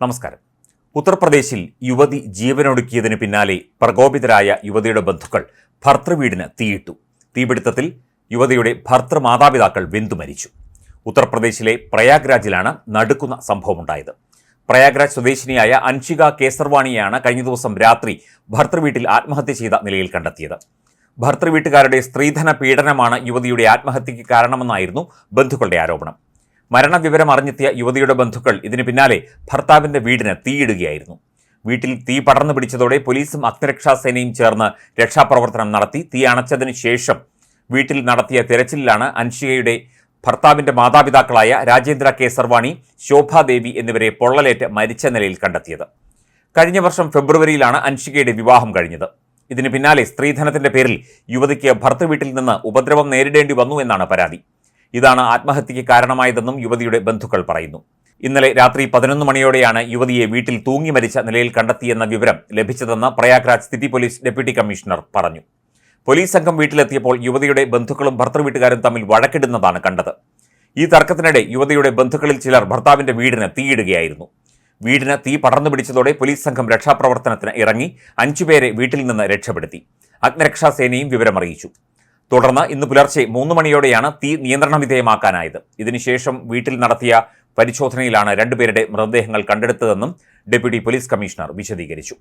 നമസ്കാരം. ഉത്തർപ്രദേശിൽ യുവതി ജീവനൊടുക്കിയതിന് പിന്നാലെ പ്രകോപിതരായ യുവതിയുടെ ബന്ധുക്കൾ ഭർത്തൃവീടിന് തീയിട്ടു. തീപിടുത്തത്തിൽ യുവതിയുടെ ഭർത്തൃ മാതാപിതാക്കൾ വെന്തുമരിച്ചു ഉത്തർപ്രദേശിലെ പ്രയാഗ്രാജിലാണ് നടുക്കുന്ന സംഭവമുണ്ടായത്. പ്രയാഗ്രാജ് സ്വദേശിനിയായ അൻഷിക കേസർവാണിയാണ് കഴിഞ്ഞ ദിവസം രാത്രി ഭർത്തൃവീട്ടിൽ ആത്മഹത്യ ചെയ്ത നിലയിൽ കണ്ടെത്തിയത്. ഭർത്തൃവീട്ടുകാരുടെ സ്ത്രീധന പീഡനമാണ് യുവതിയുടെ ആത്മഹത്യയ്ക്ക് കാരണമെന്നായിരുന്നു ബന്ധുക്കളുടെ ആരോപണം. മരണവിവരം അറിഞ്ഞെത്തിയ യുവതിയുടെ ബന്ധുക്കൾ ഇതിന് പിന്നാലെ ഭർത്താവിന്റെ വീടിന് തീയിടുകയായിരുന്നു. വീട്ടിൽ തീ പടർന്നു പിടിച്ചതോടെ പോലീസും അഗ്നിരക്ഷാസേനയും ചേർന്ന് രക്ഷാപ്രവർത്തനം നടത്തി. തീ അണച്ചതിന് ശേഷം വീട്ടിൽ നടത്തിയ തിരച്ചിലിലാണ് അൻഷികയുടെ ഭർത്താവിന്റെ മാതാപിതാക്കളായ രാജേന്ദ്ര കേസർവാണി ശോഭാദേവി എന്നിവരെ പൊള്ളലേറ്റ് മരിച്ച നിലയിൽ കണ്ടെത്തിയത്. കഴിഞ്ഞ വർഷം ഫെബ്രുവരിയിലാണ് അൻഷികയുടെ വിവാഹം കഴിഞ്ഞത്. ഇതിന് പിന്നാലെ സ്ത്രീധനത്തിന്റെ പേരിൽ യുവതിക്ക് ഭർത്തൃവീട്ടിൽ നിന്ന് ഉപദ്രവം നേരിടേണ്ടി വന്നു എന്നാണ് പരാതി. ഇതാണ് ആത്മഹത്യയ്ക്ക് കാരണമായതെന്നും യുവതിയുടെ ബന്ധുക്കൾ പറയുന്നു. ഇന്നലെ രാത്രി പതിനൊന്ന് മണിയോടെയാണ് യുവതിയെ വീട്ടിൽ തൂങ്ങി മരിച്ച നിലയിൽ കണ്ടെത്തിയെന്ന വിവരം ലഭിച്ചതെന്ന് Prayagraj city police deputy commissioner പറഞ്ഞു. പോലീസ് സംഘം വീട്ടിലെത്തിയപ്പോൾ യുവതിയുടെ ബന്ധുക്കളും ഭർത്തൃവീട്ടുകാരും തമ്മിൽ വഴക്കിടുന്നതാണ് കണ്ടത്. ഈ തർക്കത്തിനിടെ യുവതിയുടെ ബന്ധുക്കളിൽ ചിലർ ഭർത്താവിന്റെ വീടിന് തീയിടുകയായിരുന്നു. വീടിന് തീ പടർന്നു പിടിച്ചതോടെ പോലീസ് സംഘം രക്ഷാപ്രവർത്തനത്തിന് ഇറങ്ങി അഞ്ചുപേരെ വീട്ടിൽ നിന്ന് രക്ഷപ്പെടുത്തി. അഗ്നിരക്ഷാസേനയും വിവരമറിയിച്ചു. തുടർന്ന് ഇന്ന് പുലർച്ചെ മൂന്ന് മണിയോടെയാണ് തീ നിയന്ത്രണ വിധേയമാക്കാനായത്. ഇതിനുശേഷം വീട്ടിൽ നടത്തിയ പരിശോധനയിലാണ് രണ്ടുപേരുടെ മൃതദേഹങ്ങൾ കണ്ടെടുത്തതെന്നും ഡെപ്യൂട്ടി പോലീസ് കമ്മീഷണർ വിശദീകരിച്ചു.